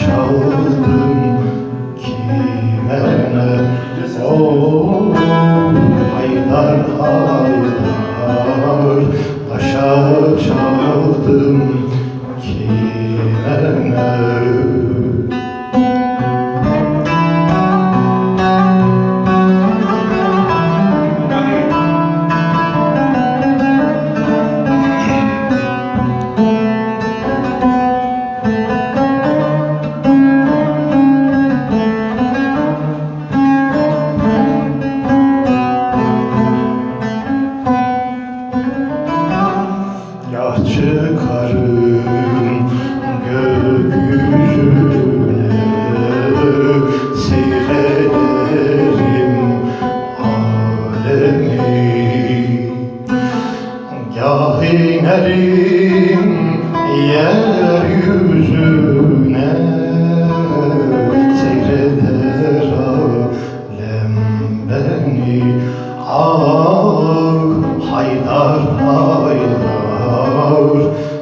çaldı. Çıkarım gökyüzüne seyrederim alemi Gah inerim yeryüzüne Seyreder alem beni Ah haydar haydar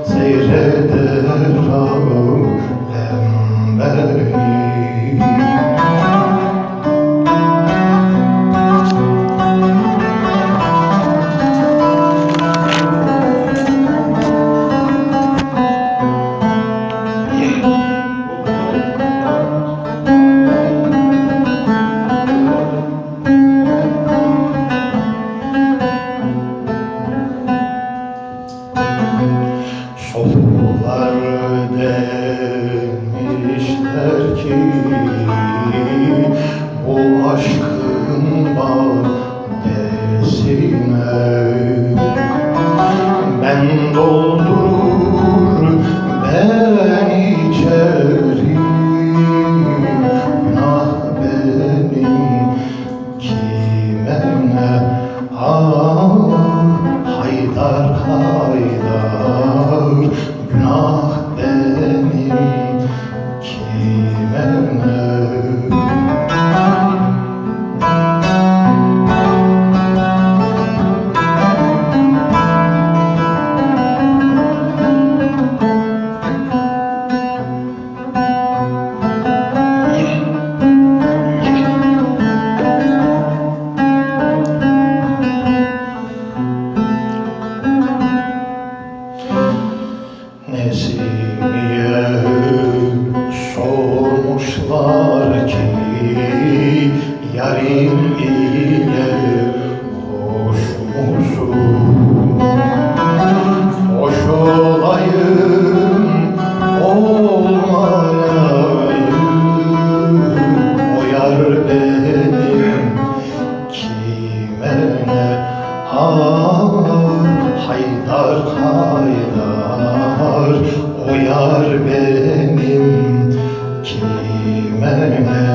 Seyreder alem Bu aşkın badesine Ben doldurur haydar haydar O yar benim. Kime ne